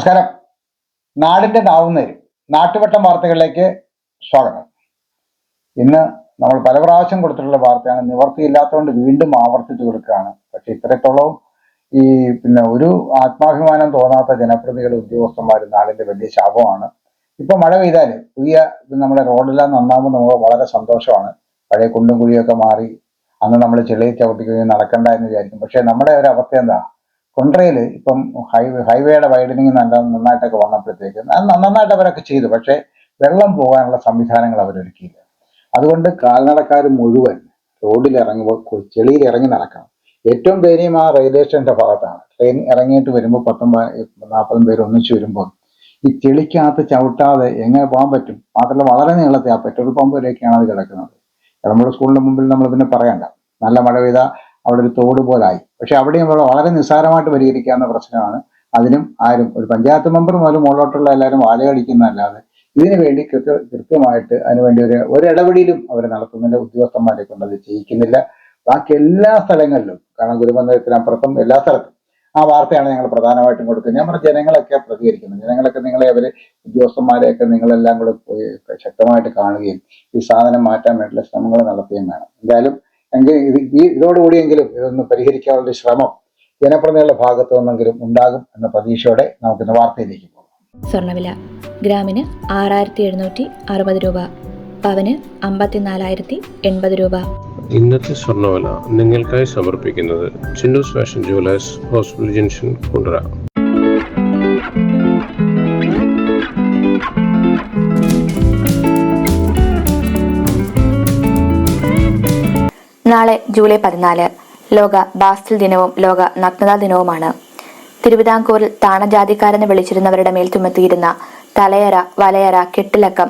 നമസ്കാരം. നാടിന്റെ നാവുന്നേര് നാട്ടുവട്ടം വാർത്തകളിലേക്ക് സ്വാഗതം. ഇന്ന് നമ്മൾ പല പ്രാവശ്യം കൊടുത്തിട്ടുള്ള വാർത്തയാണ് നിവർത്തിയില്ലാത്തതുകൊണ്ട് വീണ്ടും ആവർത്തിച്ചു കൊടുക്കുകയാണ്. പക്ഷെ ഇത്രത്തോളം ഈ പിന്നെ ഒരു ആത്മാഭിമാനം തോന്നാത്ത ജനപ്രതിനിധികൾ ഉദ്യോഗസ്ഥന്മാരും നാടിന്റെ വലിയ ശാപമാണ്. ഇപ്പൊ മഴ പെയ്താൽ പുതിയ നമ്മുടെ റോഡെല്ലാം നന്നാകുമ്പോൾ നമുക്ക് വളരെ സന്തോഷമാണ്. പഴയ കുണ്ടും കുഴിയൊക്കെ മാറി അന്ന് നമ്മൾ ചെളിയിൽ ചവിട്ടിക്കുകയും നടക്കണ്ട എന്ന് വിചാരിക്കും. പക്ഷെ നമ്മുടെ ഒരു അവസ്ഥ എന്താ? കുണ്ട്രയിൽ ഇപ്പം ഹൈവേ ഹൈവേയുടെ വൈഡനിങ് നല്ല നന്നായിട്ടൊക്കെ വന്നപ്പോഴത്തേക്ക് നന്നായിട്ട് അവരൊക്കെ ചെയ്തു. പക്ഷേ വെള്ളം പോകാനുള്ള സംവിധാനങ്ങൾ അവരൊരുക്കിയില്ല. അതുകൊണ്ട് കാൽനടക്കാർ മുഴുവൻ റോഡിൽ ഇറങ്ങുമ്പോൾ ചെളിയിൽ ഇറങ്ങി നടക്കണം. ഏറ്റവും ദയനീയം ആ റെയിൽവേ സ്റ്റേഷന്റെ ഭാഗത്താണ്. ട്രെയിൻ ഇറങ്ങിയിട്ട് വരുമ്പോൾ പത്തൊമ്പത് നാൽപ്പതും പേര് ഒന്നിച്ചു വരുമ്പോൾ ഈ ചെളിക്കകത്ത് ചവിട്ടാതെ എങ്ങനെ പോകാൻ പറ്റും? മാത്രമല്ല വളരെ നീളത്തെ ആ പെട്രോൾ പമ്പ് വരെയൊക്കെയാണ് അത് കിടക്കുന്നത്. നമ്മുടെ സ്കൂളിന് മുമ്പിൽ നമ്മൾ പിന്നെ പറയണ്ട. നല്ല മഴ പെയ്താൽ അവിടെ ഒരു തോട് പോലായി. പക്ഷെ അവിടെ നമ്മൾ വളരെ നിസ്സാരമായിട്ട് പരിഹരിക്കാവുന്ന പ്രശ്നമാണ്. അതിനും ആരും ഒരു പഞ്ചായത്ത് മെമ്പർ മുതൽ മുകളിലോട്ടുള്ള എല്ലാവരും വാലകടിക്കുന്നതല്ലാതെ ഇതിനു വേണ്ടി കൃത്യ കൃത്യമായിട്ട് അതിനുവേണ്ടി ഒരു ഒരു അവർ നടത്തുന്നില്ല. ഉദ്യോഗസ്ഥന്മാരെ കൊണ്ട് അത് ചെയ്യിക്കുന്നില്ല. ബാക്കി എല്ലാ സ്ഥലങ്ങളിലും കാരണം ഗുരുമന്ദിരത്തിനപ്പുറത്തും എല്ലാ സ്ഥലത്തും ആ വാർത്തയാണ് ഞങ്ങൾ പ്രധാനമായിട്ടും കൊടുക്കുന്നത്. ഞാൻ പറഞ്ഞ ജനങ്ങളൊക്കെ പ്രതികരിക്കുന്നത് ജനങ്ങളൊക്കെ നിങ്ങളെ അവർ ഉദ്യോഗസ്ഥന്മാരെയൊക്കെ നിങ്ങളെല്ലാം കൂടെ ശക്തമായിട്ട് കാണുകയും ഈ സാധനം മാറ്റാൻ വേണ്ടിയുള്ള ശ്രമങ്ങൾ നടത്തുകയും വേണം. എന്തായാലും എങ്കിൽ ഇത് ഈ ഇതോടുകൂടിയെങ്കിലും ഇതൊന്ന് പരിഹരിക്കാനുള്ള ശ്രമം ജനപ്രതിനിധികളുടെ ഭാഗത്തു നിന്നെങ്കിലും ഉണ്ടാകും എന്ന പ്രതീക്ഷയോടെ നമുക്ക് ഇന്ന് വാർത്തയിലേക്ക് പോകാം. സ്വർണവില ഗ്രാമിന് ആറായിരത്തി എഴുന്നൂറ്റി അറുപത് രൂപ പവന് അമ്പത്തിനാലായിരത്തി എൺപത് രൂപ. ഇന്നത്തെ സ്വർണവില നിങ്ങൾക്കായി സമർപ്പിക്കുന്നത് Chinnus fashion jewellers hospital junction Kundara. നാളെ ജൂലൈ പതിനാല്. ലോക ബാസ്റ്റിൽ ദിനവും ലോക നഗ്നതാ ദിനവുമാണ്. തിരുവിതാംകൂറിൽ താണജാതിക്കാരെന്ന് വിളിച്ചിരുന്നവരുടെ മേൽ ചുമത്തിയിരുന്ന തലയറ വലയറ കെട്ടിലക്കം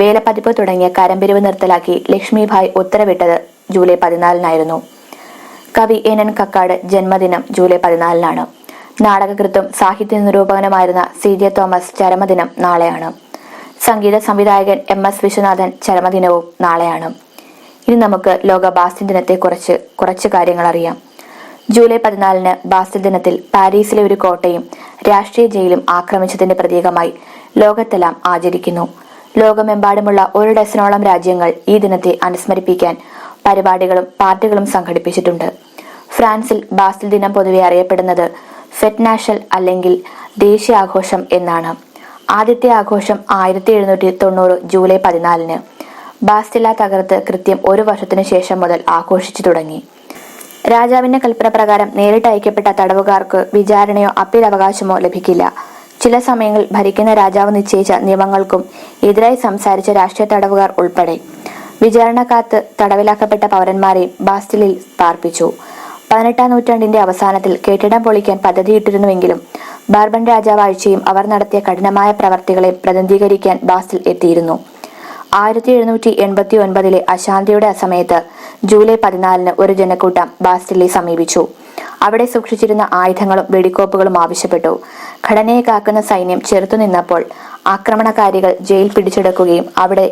വേലപ്പതിപ്പ് തുടങ്ങിയ കരമ്പിരിവ് നിർത്തലാക്കി ലക്ഷ്മിഭായ് ഉത്തരവിട്ടത് ജൂലൈ പതിനാലിനായിരുന്നു. കവി എൻ എൻ കക്കാട് ജന്മദിനം ജൂലൈ പതിനാലിനാണ്. നാടകകൃത്തും സാഹിത്യ നിരൂപകനുമായിരുന്ന സി ജെ തോമസ് ചരമദിനം നാളെയാണ്. സംഗീത സംവിധായകൻ എം എസ് വിശ്വനാഥൻ ചരമദിനവും നാളെയാണ്. ഇനി നമുക്ക് ലോക ബാസ്റ്റിൻ ദിനത്തെ കുറിച്ച് കാര്യങ്ങൾ അറിയാം. ജൂലൈ പതിനാലിന് ബാസ്റ്റിൽ ദിനത്തിൽ പാരീസിലെ ഒരു കോട്ടയും രാഷ്ട്രീയ ജയിലും ആക്രമിച്ചതിന്റെ പ്രതീകമായി ലോകത്തെല്ലാം ആചരിക്കുന്നു. ലോകമെമ്പാടുമുള്ള ഒരു ഡസനോളം രാജ്യങ്ങൾ ഈ ദിനത്തെ അനുസ്മരിപ്പിക്കാൻ പരിപാടികളും പാർട്ടികളും സംഘടിപ്പിച്ചിട്ടുണ്ട്. ഫ്രാൻസിൽ ബാസ്റ്റിൽ ദിനം പൊതുവെ അറിയപ്പെടുന്നത് ഫെറ്റ് നാഷൽ അല്ലെങ്കിൽ ദേശീയ ആഘോഷം എന്നാണ്. ആദ്യത്തെ ആഘോഷം ആയിരത്തി എഴുന്നൂറ്റി തൊണ്ണൂറ് ജൂലൈ പതിനാലിന്. ബാസ്റ്റില തകർത്ത് കൃത്യം ഒരു വർഷത്തിനു ശേഷം മുതൽ ആഘോഷിച്ചു തുടങ്ങി. രാജാവിന്റെ കൽപ്പന പ്രകാരം നേരിട്ട് അയക്കപ്പെട്ട തടവുകാർക്ക് വിചാരണയോ അപ്പീൽ അവകാശമോ ലഭിക്കില്ല. ചില സമയങ്ങളിൽ ഭരിക്കുന്ന രാജാവ് നിശ്ചയിച്ച നിയമങ്ങൾക്കും എതിരായി സംസാരിച്ച രാഷ്ട്രീയ തടവുകാർ ഉൾപ്പെടെ. വിചാരണക്കാത്ത് തടവിലാക്കപ്പെട്ട പൗരന്മാരെ ബാസ്റ്റിലിൽ പാർപ്പിച്ചു. പതിനെട്ടാം നൂറ്റാണ്ടിന്റെ അവസാനത്തിൽ കെട്ടിടം പൊളിക്കാൻ പദ്ധതിയിട്ടിരുന്നുവെങ്കിലും ബാർബൻ രാജാവാഴ്ചയും അവർ നടത്തിയ കഠിനമായ പ്രവർത്തികളെ പ്രതിനിധീകരിക്കാൻ ബാസ്റ്റിൽ എത്തിയിരുന്നു. ആയിരത്തി എഴുന്നൂറ്റി എൺപത്തി ഒൻപതിലെ അശാന്തിയുടെ അസമയത്ത് ജൂലൈ പതിനാലിന് ഒരു ജനക്കൂട്ടം ബാസ്റ്റിലെ സമീപിച്ചു. അവിടെ സൂക്ഷിച്ചിരുന്ന ആയുധങ്ങളും വെടിക്കോപ്പുകളും ആവശ്യപ്പെട്ടു. ഘടനയെ കാക്കുന്ന സൈന്യം ചെറുത്തുനിന്നപ്പോൾ ആക്രമണകാരികൾ ജയിൽ പിടിച്ചെടുക്കുകയും അവിടെ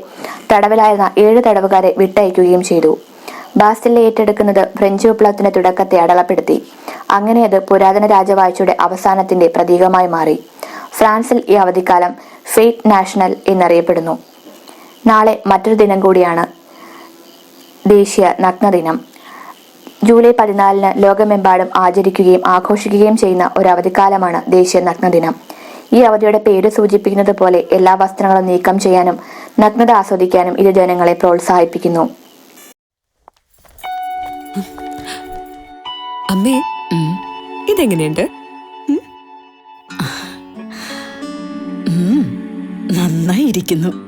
തടവിലായിരുന്ന ഏഴ് തടവുകാരെ വിട്ടയക്കുകയും ചെയ്തു. ബാസ്റ്റിലെ ഏറ്റെടുക്കുന്നത് ഫ്രഞ്ച് വിപ്ലവത്തിന്റെ തുടക്കത്തെ അടളപ്പെടുത്തി അങ്ങനെ അത് പുരാതന രാജവാഴ്ചയുടെ അവസാനത്തിന്റെ പ്രതീകമായി മാറി. ഫ്രാൻസിൽ ഈ അവധിക്കാലം ഫേറ്റ് നാഷണൽ എന്നറിയപ്പെടുന്നു. നാളെ മറ്റൊരു ദിനം കൂടിയാണ് ദേശീയ നഗ്നദിനം ജൂലൈ പതിനാലിന് ലോകമെമ്പാടും ആചരിക്കുകയും ആഘോഷിക്കുകയും ചെയ്യുന്ന ഒരു അവധിക്കാലമാണ് ദേശീയ നഗ്നദിനം ഈ അവധിയുടെ പേര് സൂചിപ്പിക്കുന്നത് പോലെ എല്ലാ വസ്ത്രങ്ങളും നീക്കം ചെയ്യാനും നഗ്നത ആസ്വദിക്കാനും ഇത് ജനങ്ങളെ പ്രോത്സാഹിപ്പിക്കുന്നു. അമ്മേ ഇതെങ്ങനെയുണ്ട്? നന്നായിരിക്കുന്നു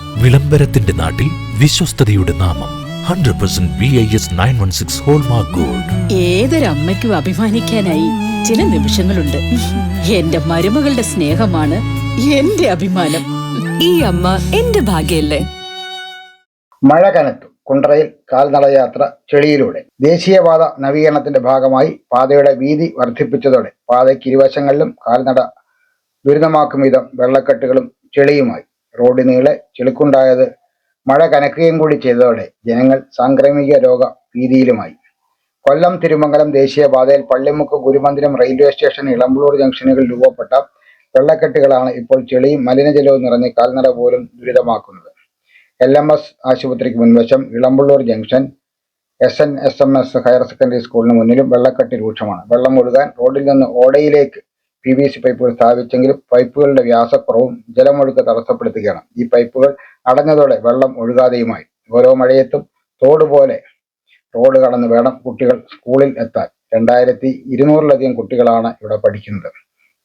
വിളംബരത്തിന്റെ നാട്ടിൽ വിശ്വസ്തയുടെ നാമം. Hundred percent V I 100% BIS 916 hallmark gold ഏതൊരമ്മയ്ക്കും അഭിമാനിക്കാനായി ചില നിമിഷങ്ങളുണ്ട്. എന്റെ മരുമകളുടെ സ്നേഹമാണ് എന്റെ അഭിമാനം. ഈ അമ്മ എന്റെ ഭാഗ്യല്ലേ? മഴ കനത്തു. കുണ്ടറയിൽ കാൽനടയാത്ര ചെളിയിലൂടെ. ദേശീയപാത നവീകരണത്തിന്റെ ഭാഗമായി പാതയുടെ വീതി വർദ്ധിപ്പിച്ചതോടെ പാതയ്ക്ക് ഇരുവശങ്ങളിലും കാൽനട ദുരിതമാക്കും വിധം വെള്ളക്കെട്ടുകളും ചെളിയുമായി. റോഡ് നീളെ ചെളിക്കുണ്ടായത് മഴ കനക്കുകയും കൂടി ചെയ്തതോടെ ജനങ്ങൾ സാംക്രമിക രോഗ ഭീതിയിലുമായി. കൊല്ലം തിരുമംഗലം ദേശീയപാതയിൽ പള്ളിമുക്ക് ഗുരുമന്ദിരം റെയിൽവേ സ്റ്റേഷൻ ഇളമ്പളൂർ ജംഗ്ഷനുകളിൽ രൂപപ്പെട്ട വെള്ളക്കെട്ടുകളാണ് ഇപ്പോൾ ചെളിയും മലിനജലവും നിറഞ്ഞ് കാൽനട പോലും ദുരിതമാക്കുന്നത്. എൽ എം എസ് ആശുപത്രിക്ക് മുൻവശം Elampalloor junction S N S M S higher secondary സ്കൂളിന് മുന്നിലും വെള്ളക്കെട്ട് രൂക്ഷമാണ്. വെള്ളം ഒഴുകാൻ റോഡിൽ നിന്ന് ഓടയിലേക്ക് പി വി സി പൈപ്പുകൾ സ്ഥാപിച്ചെങ്കിലും പൈപ്പുകളുടെ വ്യാസക്കുറവും ജലമൊഴുക്ക് തടസ്സപ്പെടുത്തുകയാണ്. ഈ പൈപ്പുകൾ അടഞ്ഞതോടെ വെള്ളം ഒഴുകാതെയുമായി. ഓരോ മഴയത്തും തോട് പോലെ റോഡ് കടന്ന് വേണം കുട്ടികൾ സ്കൂളിൽ എത്താൻ. രണ്ടായിരത്തി ഇരുന്നൂറിലധികം കുട്ടികളാണ് ഇവിടെ പഠിക്കുന്നത്.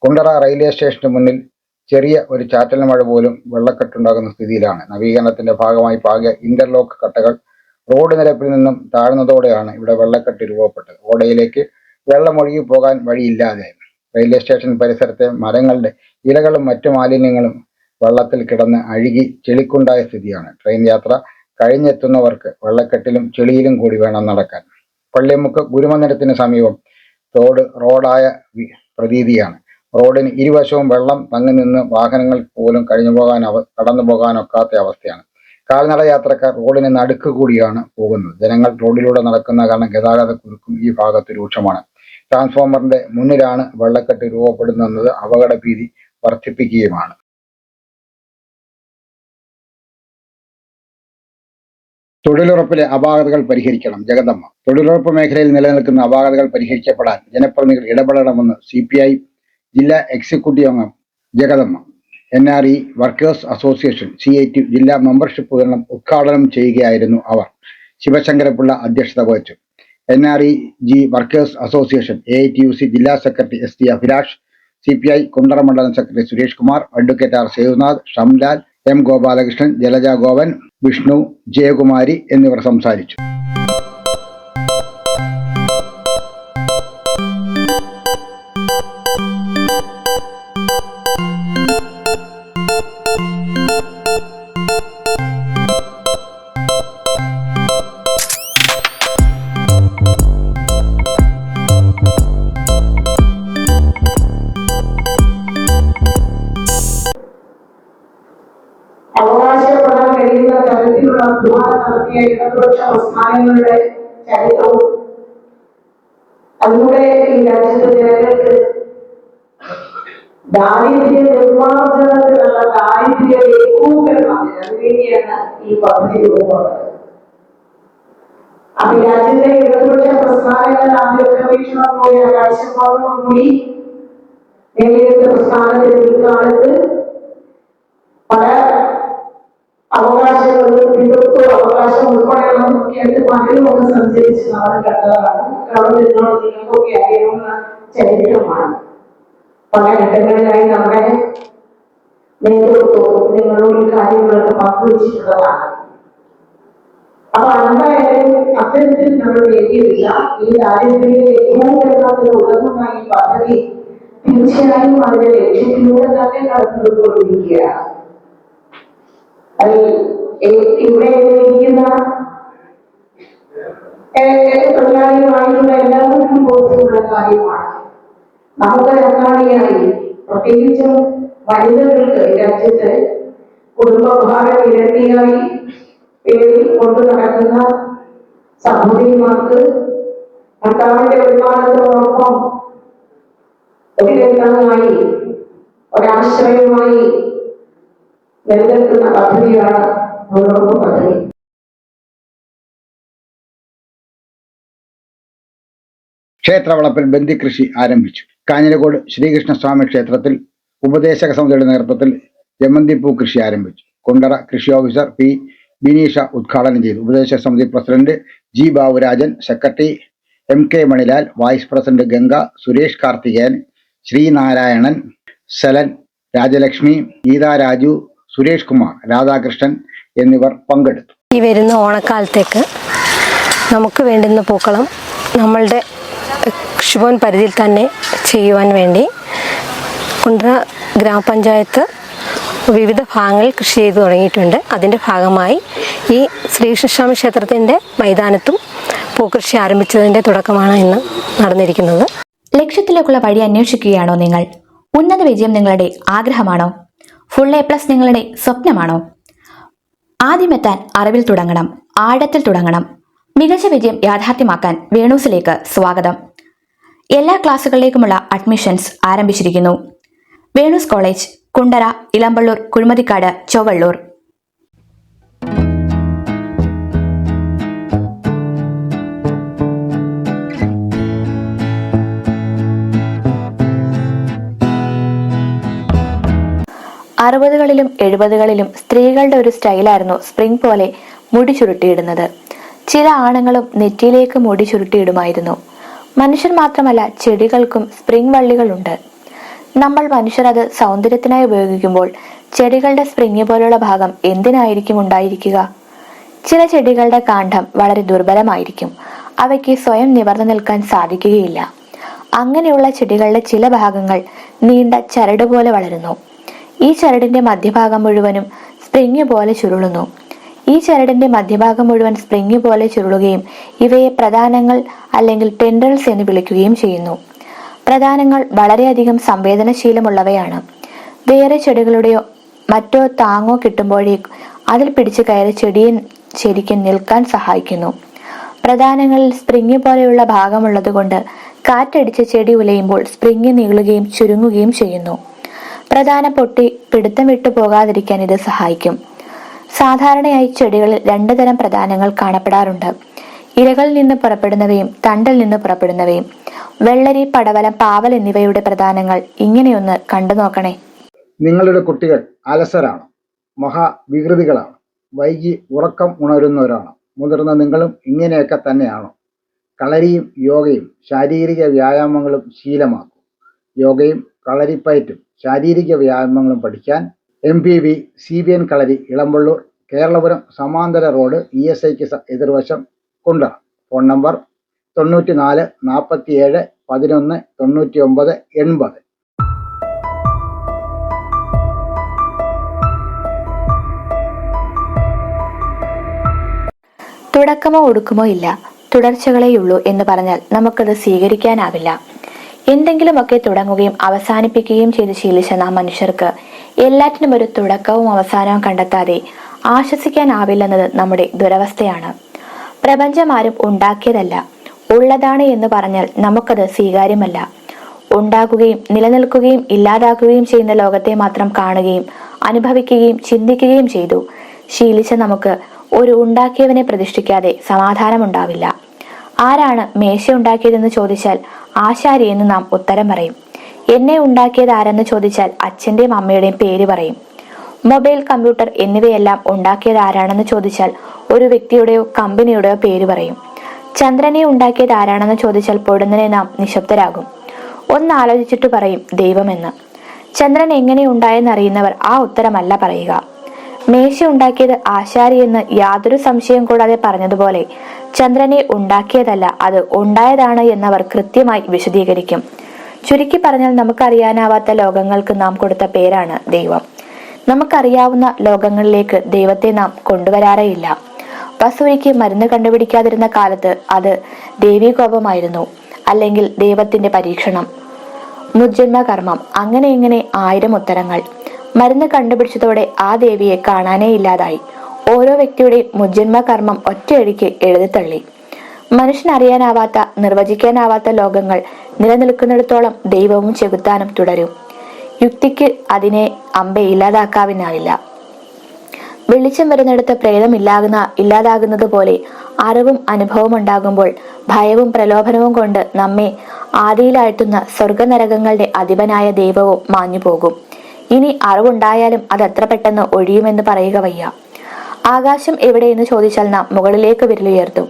കുണ്ടറ റെയിൽവേ സ്റ്റേഷന് മുന്നിൽ ചെറിയ ഒരു ചാറ്റൽ മഴ പോലും വെള്ളക്കെട്ടുണ്ടാകുന്ന സ്ഥിതിയിലാണ്. നവീകരണത്തിന്റെ ഭാഗമായി പാകിയ ഇന്റർലോക്ക് കട്ടകൾ റോഡ് നിരപ്പിൽ നിന്നും താഴ്ന്നതോടെയാണ് ഇവിടെ വെള്ളക്കെട്ട് രൂപപ്പെട്ടത്. ഓടയിലേക്ക് വെള്ളമൊഴുകി പോകാൻ വഴിയില്ലാതെ റെയിൽവേ സ്റ്റേഷൻ പരിസരത്തെ മരങ്ങളുടെ ഇലകളും മറ്റു മാലിന്യങ്ങളും വെള്ളത്തിൽ കിടന്ന് അഴുകി ചെളിക്കുണ്ടായ സ്ഥിതിയാണ്. ട്രെയിൻ യാത്ര കഴിഞ്ഞെത്തുന്നവർക്ക് വെള്ളക്കെട്ടിലും ചെളിയിലും കൂടി വേണം നടക്കാൻ. പള്ളിമുക്ക് ഗുരുമന്ദിരത്തിന് സമീപം തോട് റോഡായ പ്രതീതിയാണ്. റോഡിന് ഇരുവശവും വെള്ളം തങ്ങി നിന്ന് വാഹനങ്ങൾ പോലും കഴിഞ്ഞു പോകാൻ അവ കടന്നു പോകാനൊക്കാത്ത അവസ്ഥയാണ്. കാൽനട യാത്രക്കാർ റോഡിന് നടുക്ക് കൂടിയാണ് പോകുന്നത്. ജനങ്ങൾ റോഡിലൂടെ നടക്കുന്ന കാരണം ഗതാഗത കുരുക്കും ഈ ഭാഗത്ത് രൂക്ഷമാണ്. ട്രാൻസ്ഫോമറിന്റെ മുന്നിലാണ് വെള്ളക്കെട്ട് രൂപപ്പെടുന്നത് അപകട ഭീതി വർദ്ധിപ്പിക്കുകയുമാണ്. തൊഴിലുറപ്പിലെ അപാകതകൾ പരിഹരിക്കണം ജഗദമ്മ. തൊഴിലുറപ്പ് മേഖലയിൽ നിലനിൽക്കുന്ന അപാകതകൾ പരിഹരിക്കപ്പെടാൻ ജനപ്രതിനിധികൾ ഇടപെടണമെന്ന് സി പി ഐ ജില്ലാ എക്സിക്യൂട്ടീവ് അംഗം Jagadamma. N R E workers association C I T ജില്ലാ മെമ്പർഷിപ്പ് ഉദ്ഘാടനം ചെയ്യുകയായിരുന്നു അവർ. ശിവശങ്കരപിള്ള അധ്യക്ഷത വഹിച്ചു. N R E G workers association A I T U C ജില്ലാ secretary S T Abhilash C P I Kundara മണ്ഡലം secretary Suresh Kumar advocate R Sethunath Shamlal M Gopalakrishnan Jalaja Govan Vishnu Jayakumari എന്നിവർ സംസാരിച്ചു. തരത്തിലുള്ള അധ്വാനം നടത്തിയ ഇടതുപക്ഷ പ്രസ്ഥാനങ്ങളുടെ ചരിത്രവും അതിലൂടെ ഈ രാജ്യത്തെ ജനങ്ങൾക്ക് ദാരിദ്ര്യ നിർമ്മാർജനത്തിനുള്ള ദാരിദ്ര്യ ലഘൂകരണത്തിന് അതിനുവേണ്ടിയാണ് ഈ പദ്ധതി രൂപമുള്ളത് അപ്പൊ രാജ്യത്തെ ഇടതുപക്ഷ പ്രസ്ഥാനങ്ങൾ ആദ്യമീക്ഷണത്തോടെ കാഴ്ചപ്പാടോടുകൂടി നേരിട്ട പ്രസ്ഥാനത്തിന്റെ പിൽക്കാലത്ത് പല പിതൃത്വ അവകാശം ഉൾപ്പെടെയുള്ള നോക്കിയിട്ട് പലരും ഒന്ന് സഞ്ചരിച്ച് നമ്മൾ കണ്ടതാണ് ഗവൺമെന്റിനോട് നിങ്ങൾക്കൊക്കെ അറിയാവുന്ന ചരിത്രമാണ്. പല ഘട്ടങ്ങളിലായി നമ്മുടെ നേതൃത്വവും നിങ്ങളോട് ഈ കാര്യങ്ങളൊക്കെ പങ്കുവച്ചിട്ടുള്ളതാണ്. അപ്പൊ എന്തായാലും അത്തരത്തിൽ നമ്മൾ നേടിയിട്ടില്ല. ഈ ദാരിദ്ര്യ ലഘൂകരണത്തിന് ഉതകുന്ന ഈ പദ്ധതി തീർച്ചയായും അതിന്റെ ലക്ഷ്യത്തിലൂടെ തന്നെ കടന്നുകൊണ്ടിരിക്കുകയാണ് അതിൽ ഇ- ഇവിടെ ഇരിക്കുന്ന തൊഴിലാളികളായിട്ടുള്ള എല്ലാവർക്കും ബോധ്യമുള്ള കാര്യമാണ്. നമുക്ക് രണ്ടാളിയായി. പ്രത്യേകിച്ചും വനിതകൾക്ക് രാജ്യത്ത് കുടുംബഭാരം ഇരട്ടിയായി പേരിൽ കൊണ്ടു നടക്കുന്ന സഹോദരിമാർക്ക് ഭർത്താവിന്റെ വരുമാനത്തോടൊപ്പം ഒരിടത്തായി ഒരാശ്രയമായി നിലനിൽക്കുന്ന പദ്ധതിയാണ് തൊഴിലുറപ്പ് പദ്ധതി ക്ഷേത്രവളപ്പിൽ ബന്ദികൃഷി ആരംഭിച്ചു. കാഞ്ഞിരകോട് ശ്രീകൃഷ്ണസ്വാമി ക്ഷേത്രത്തിൽ ഉപദേശക സമിതിയുടെ നേതൃത്വത്തിൽ ജമന്തിപ്പൂ കൃഷി ആരംഭിച്ചു. കുണ്ടറ കൃഷി ഓഫീസർ പി ബിനീഷ ഉദ്ഘാടനം ചെയ്തു. ഉപദേശക സമിതി president G Baburajan secretary M K Manilal vice president Ganga Suresh Karthikeyan Sreenarayanan Salan Rajalakshmi Geetha Raju Suresh Kumar Radhakrishnan എന്നിവർ പങ്കെടുത്തു. ഈ വരുന്ന ഓണക്കാലത്തേക്ക് നമുക്ക് വേണ്ടുന്ന പൂക്കളം നമ്മളുടെ ശുഭൻ പരിധിയിൽ തന്നെ ചെയ്യുവാൻ വേണ്ടി കുണ്ട്ര ഗ്രാമപഞ്ചായത്ത് വിവിധ ഭാഗങ്ങളിൽ കൃഷി ചെയ്തു തുടങ്ങിയിട്ടുണ്ട്. അതിന്റെ ഭാഗമായി ഈ ശ്രീകൃഷ്ണസ്വാമി ക്ഷേത്രത്തിന്റെ മൈതാനത്തും പൂക്കൃഷി ആരംഭിച്ചതിന്റെ തുടക്കമാണ് ഇന്ന് നടന്നിരിക്കുന്നത്. ലക്ഷ്യത്തിലേക്കുള്ള വഴി അന്വേഷിക്കുകയാണോ നിങ്ങൾ? ഉന്നത വിജയം നിങ്ങളുടെ ആഗ്രഹമാണോ? ഫുൾ എ പ്ലസ് നിങ്ങളുടെ സ്വപ്നമാണോ? ആദ്യമെത്താൻ അറിവിൽ തുടങ്ങണം ആഴത്തിൽ തുടങ്ങണം. മികച്ച വിജയം യാഥാർത്ഥ്യമാക്കാൻ വേണൂസിലേക്ക് സ്വാഗതം. എല്ലാ ക്ലാസ്സുകളിലേക്കുമുള്ള അഡ്മിഷൻസ് ആരംഭിച്ചിരിക്കുന്നു. വേണൂസ് കോളേജ് കുണ്ടറ ഇളമ്പള്ളൂർ കുഴിമതിക്കാട് ചൊവ്വള്ളൂർ. അറുപതുകളിലും എഴുപതുകളിലും സ്ത്രീകളുടെ ഒരു സ്റ്റൈലായിരുന്നു സ്പ്രിംഗ് പോലെ മുടി ചുരുട്ടിയിടുന്നത്. ചില ആണുങ്ങളും നെറ്റിയിലേക്ക് മുടി ചുരുട്ടിയിടുമായിരുന്നു. മനുഷ്യർ മാത്രമല്ല ചെടികൾക്കും സ്പ്രിംഗ് വള്ളികളുണ്ട്. നമ്മൾ മനുഷ്യർ അത് സൗന്ദര്യത്തിനായി ഉപയോഗിക്കുമ്പോൾ ചെടികളുടെ സ്പ്രിംഗ് പോലുള്ള ഭാഗം എന്തിനായിരിക്കും ഉണ്ടായിരിക്കുക? ചില ചെടികളുടെ കാണ്ഡം വളരെ ദുർബലമായിരിക്കും. അവയ്ക്ക് സ്വയം നിവർന്നു നിൽക്കാൻ സാധിക്കുകയില്ല. അങ്ങനെയുള്ള ചെടികളുടെ ചില ഭാഗങ്ങൾ നീണ്ട ചരട് പോലെ വളരുന്നു. ഈ ചരടിന്റെ മധ്യഭാഗം മുഴുവനും സ്പ്രിങ് പോലെ ചുരുളുന്നു. ഈ ചരടിന്റെ മധ്യഭാഗം മുഴുവൻ സ്പ്രിങ് പോലെ ചുരുളുകയും ഇവയെ പ്രധാനങ്ങൾ അല്ലെങ്കിൽ ടെൻഡൽസ് എന്ന് വിളിക്കുകയും ചെയ്യുന്നു. പ്രധാനങ്ങൾ വളരെയധികം സംവേദനശീലമുള്ളവയാണ്. വേറെ ചെടികളുടെയോ മറ്റോ താങ്ങോ കിട്ടുമ്പോഴേ അതിൽ പിടിച്ചു കയറി ചെടിയെ ശരിക്കും നിൽക്കാൻ സഹായിക്കുന്നു. പ്രധാനങ്ങളിൽ സ്പ്രിങ് പോലെയുള്ള ഭാഗമുള്ളതുകൊണ്ട് കാറ്റടിച്ച് ചെടി ഉലയുമ്പോൾ സ്പ്രിങ് നീളുകയും ചുരുങ്ങുകയും ചെയ്യുന്നു. പ്രധാന പൊട്ടി പിടുത്തം വിട്ടു പോകാതിരിക്കാൻ ഇത് സഹായിക്കും. സാധാരണയായി ചെടികളിൽ രണ്ടു തരം പ്രധാനങ്ങൾ കാണപ്പെടാറുണ്ട്. ഇലകളിൽ നിന്ന് പുറപ്പെടുന്നവയും തണ്ടിൽ നിന്ന് പുറപ്പെടുന്നവയും. വെള്ളരി പടവലം പാവൽ എന്നിവയുടെ പ്രധാനങ്ങൾ ഇങ്ങനെയൊന്ന് കണ്ടു നോക്കണേ. നിങ്ങളുടെ കുട്ടികൾ അലസരാണ് മഹാവികൃതികളാണ് വൈകി ഉറക്കം ഉണരുന്നവരാണ് മുതിർന്ന നിങ്ങളും ഇങ്ങനെയൊക്കെ തന്നെയാണോ. കളരിയും യോഗയും ശാരീരിക വ്യായാമങ്ങളും ശീലമാക്കും. യോഗയും കളരിപ്പയറ്റും ശാരീരിക വ്യായാമങ്ങളും പഠിക്കാൻ M P V C B N kalari Elampalloor Keralapuram സമാന്തര റോഡ് ഇ എസ് ഐക്ക് എതിർവശം കുണ്ട ഫോൺ നമ്പർ തൊണ്ണൂറ്റി നാല് നാൽപ്പത്തി ഏഴ് പതിനൊന്ന് തൊണ്ണൂറ്റി ഒമ്പത് എൺപത്. തുടക്കമോ ഒടുക്കമോ ഇല്ല. തുടർച്ചകളേയുള്ളൂ എന്ന് പറഞ്ഞാൽ നമുക്കത് സ്വീകരിക്കാനാവില്ല. എന്തെങ്കിലുമൊക്കെ തുടങ്ങുകയും അവസാനിപ്പിക്കുകയും ചെയ്ത് ശീലിച്ച നാം മനുഷ്യർക്ക് എല്ലാറ്റിനും ഒരു തുടക്കവും അവസാനവും കണ്ടെത്താതെ ആശ്വസിക്കാനാവില്ലെന്നത് നമ്മുടെ ദുരവസ്ഥയാണ്. പ്രപഞ്ചം ആരും ഉണ്ടാക്കിയതല്ല. ഉള്ളതാണ് എന്ന് പറഞ്ഞാൽ നമുക്കത് സ്വീകാര്യമല്ല. ഉണ്ടാകുകയും നിലനിൽക്കുകയും ഇല്ലാതാക്കുകയും ചെയ്യുന്ന ലോകത്തെ മാത്രം കാണുകയും അനുഭവിക്കുകയും ചിന്തിക്കുകയും ചെയ്തു. ശീലിച്ച നമുക്ക് ഒരു ഉണ്ടാക്കിയവനെ പ്രതിഷ്ഠിക്കാതെ സമാധാനമുണ്ടാവില്ല. ആരാണ് മേശ ഉണ്ടാക്കിയതെന്ന് ചോദിച്ചാൽ ആശാരി എന്ന് നാം ഉത്തരം പറയും. എന്നെ ഉണ്ടാക്കിയത് ആരെന്ന് ചോദിച്ചാൽ അച്ഛന്റെയും അമ്മയുടെയും പേര് പറയും. മൊബൈൽ കമ്പ്യൂട്ടർ എന്നിവയെല്ലാം ഉണ്ടാക്കിയത് ആരാണെന്ന് ചോദിച്ചാൽ ഒരു വ്യക്തിയുടെയോ കമ്പനിയുടെയോ പേര് പറയും. ചന്ദ്രനെ ഉണ്ടാക്കിയത് ആരാണെന്ന് ചോദിച്ചാൽ പൊടുന്നനെ നാം നിശബ്ദരാകും. ഒന്ന് ആലോചിച്ചിട്ട് പറയും ദൈവമെന്ന്. ചന്ദ്രൻ എങ്ങനെ ഉണ്ടായെന്ന് അറിയുന്നവർ ആ ഉത്തരമല്ല പറയുക. മേശ ഉണ്ടാക്കിയത് ആശാരി എന്ന് യാതൊരു സംശയം കൂടാതെ പറഞ്ഞതുപോലെ ചന്ദ്രനെ ഉണ്ടാക്കിയതല്ല അത് ഉണ്ടായതാണ് എന്നവർ കൃത്യമായി വിശദീകരിക്കും. ചുരുക്കി പറഞ്ഞാൽ നമുക്കറിയാനാവാത്ത ലോകങ്ങൾക്ക് നാം കൊടുത്ത പേരാണ് ദൈവം. നമുക്കറിയാവുന്ന ലോകങ്ങളിലേക്ക് ദൈവത്തെ നാം കൊണ്ടുവരാറേയില്ല. വസൂരിക്ക് മരുന്ന് കണ്ടുപിടിക്കാതിരുന്ന കാലത്ത് അത് ദേവീകോപമായിരുന്നു അല്ലെങ്കിൽ ദൈവത്തിന്റെ പരീക്ഷണം. മുജ്ജന്മ കർമ്മം അങ്ങനെ ഇങ്ങനെ ആയിരം ഉത്തരങ്ങൾ. മരുന്ന് കണ്ടുപിടിച്ചതോടെ ആ ദേവിയെ കാണാനേ ഇല്ലാതായി. ഓരോ വ്യക്തിയുടെയും മുജ്ജന്മ കർമ്മം ഒറ്റയടിക്ക് എഴുതിത്തള്ളി മനുഷ്യനറിയാനാവാത്ത നിർവചിക്കാനാവാത്ത ലോകങ്ങൾ നിലനിൽക്കുന്നിടത്തോളം ദൈവവും ചെകുത്താനും തുടരും. യുക്തിക്ക് അതിനെ അമ്പെ ഇല്ലാതാക്കാവിനാവില്ല വെളിച്ചം വരുന്നിടത്ത് പ്രേതം ഇല്ലാകുന്ന ഇല്ലാതാകുന്നത് പോലെ അറിവും അനുഭവം ഉണ്ടാകുമ്പോൾ ഭയവും പ്രലോഭനവും കൊണ്ട് നമ്മെ ആദിയിലാഴ്ത്തുന്ന സ്വർഗനരകങ്ങളുടെ അധിപനായ ദൈവവും മാഞ്ഞു പോകും ഇനി അറിവുണ്ടായാലും അത് എത്ര പെട്ടെന്ന് ഒഴിയുമെന്ന് പറയുക വയ്യ. ആകാശം എവിടെയെന്ന് ചോദിച്ചാൽ നാം മുകളിലേക്ക് വിരലുയർത്തും.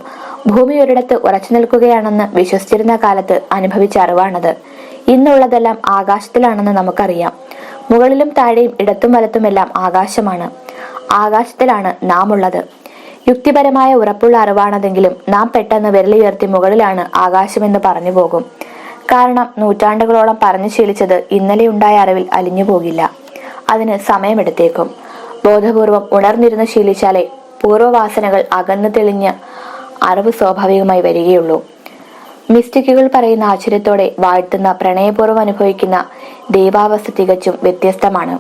ഭൂമി ഒരിടത്ത് ഉറച്ചു നിൽക്കുകയാണെന്ന് വിശ്വസിച്ചിരുന്ന കാലത്ത് അനുഭവിച്ച അറിവാണത്. ഇന്നുള്ളതെല്ലാം ആകാശത്തിലാണെന്ന് നമുക്കറിയാം. മുകളിലും താഴെയും ഇടത്തും വലത്തുമെല്ലാം ആകാശമാണ്. ആകാശത്തിലാണ് നാം ഉള്ളത് യുക്തിപരമായ ഉറപ്പുള്ള അറിവാണതെങ്കിലും നാം പെട്ടെന്ന് വിരലുയർത്തി മുകളിലാണ് ആകാശമെന്ന് പറഞ്ഞു പോകും. കാരണം നൂറ്റാണ്ടുകളോളം പറഞ്ഞു ശീലിച്ചത് ഇന്നലെ ഉണ്ടായ അറിവിൽ അലിഞ്ഞു പോകില്ല അതിന് സമയമെടുത്തേക്കും. ബോധപൂർവം ഉണർന്നിരുന്ന് ശീലിച്ചാലേ പൂർവവാസനകൾ അകന്നു തെളിഞ്ഞ് അറിവ് സ്വാഭാവികമായി വരികയുള്ളൂ. മിസ്റ്റിക്കുകൾ പറയുന്ന ആശ്ചര്യത്തോടെ വാഴ്ത്തുന്ന പ്രണയപൂർവം അനുഭവിക്കുന്ന ദൈവാവസ്ഥ തികച്ചും വ്യത്യസ്തമാണ്.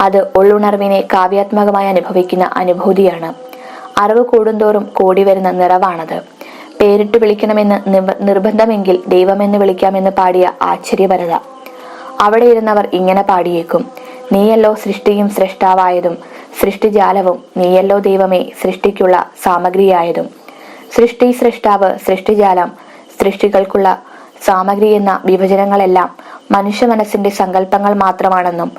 അത് ഉള്ളുണർവിനെ കാവ്യാത്മകമായി അനുഭവിക്കുന്ന അനുഭൂതിയാണ്. അറിവ് കൂടുന്തോറും കൂടി വരുന്ന നിറവാണത്. പേരിട്ട് വിളിക്കണമെന്ന് നിർബന്ധമെങ്കിൽ ദൈവമെന്ന് വിളിക്കാമെന്ന് പാടിയ ആശ്ചര്യപരത. അവിടെ ഇരുന്നവർ ഇങ്ങനെ പാടിയേക്കും. നീയല്ലോ സൃഷ്ടിയും സൃഷ്ടാവായതും സൃഷ്ടിജാലവും നീയല്ലോ ദൈവമേ സൃഷ്ടിക്കുള്ള സാമഗ്രിയായതും. സൃഷ്ടി സൃഷ്ടാവ് സൃഷ്ടിജാലം. സൃഷ്ടികൾക്കുള്ള സാമഗ്രി എന്ന വിഭജനങ്ങളെല്ലാം മനുഷ്യ മനസ്സിന്റെ സങ്കല്പങ്ങൾ മാത്രമാണെന്നും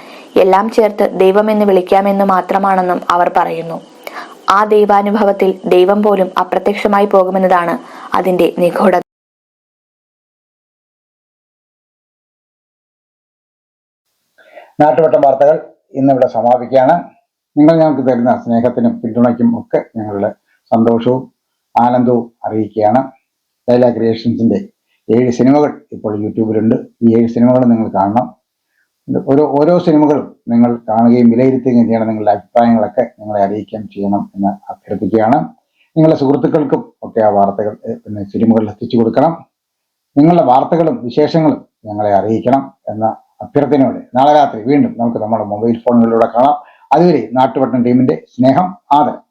എല്ലാം ചേർത്ത് ദൈവമെന്ന് വിളിക്കാമെന്ന് മാത്രമാണെന്നും അവർ പറയുന്നു. ആ ദൈവാനുഭവത്തിൽ ദൈവം പോലും അപ്രത്യക്ഷമായി പോകുമെന്നതാണ് അതിന്റെ നിഗൂഢത. നാട്ടുവട്ടം വാർത്തകൾ ഇന്നിവിടെ സമാപിക്കുകയാണ്. നിങ്ങൾ ഞങ്ങൾക്ക് തരുന്ന സ്നേഹത്തിനും പിന്തുണയ്ക്കും ഒക്കെ ഞങ്ങളുടെ സന്തോഷവും ആനന്ദവും അറിയിക്കുകയാണ്. ലൈല ക്രിയേഷൻസിന്റെ ഏഴ് സിനിമകൾ ഇപ്പോൾ യൂട്യൂബിലുണ്ട്. ഈ ഏഴ് സിനിമകൾ നിങ്ങൾ കാണണം. ഓരോ ഓരോ സിനിമകളും നിങ്ങൾ കാണുകയും വിലയിരുത്തുകയും ചെയ്യണം. നിങ്ങളുടെ അഭിപ്രായങ്ങളൊക്കെ നിങ്ങളെ അറിയിക്കുകയും ചെയ്യണം എന്ന് അഭ്യർത്ഥിക്കുകയാണ്. നിങ്ങളുടെ സുഹൃത്തുക്കൾക്കും ഒക്കെ ആ വാർത്തകൾ പിന്നെ സിനിമകൾ എത്തിച്ചു കൊടുക്കണം. നിങ്ങളുടെ വാർത്തകളും വിശേഷങ്ങളും ഞങ്ങളെ അറിയിക്കണം എന്ന അഭ്യർത്ഥനയോടെ നാളെ രാത്രി വീണ്ടും നമുക്ക് നമ്മുടെ മൊബൈൽ ഫോണുകളിലൂടെ കാണാം. അതുവരെ നാട്ടുപട്ടണം ടീമിന്റെ സ്നേഹം ആദരം.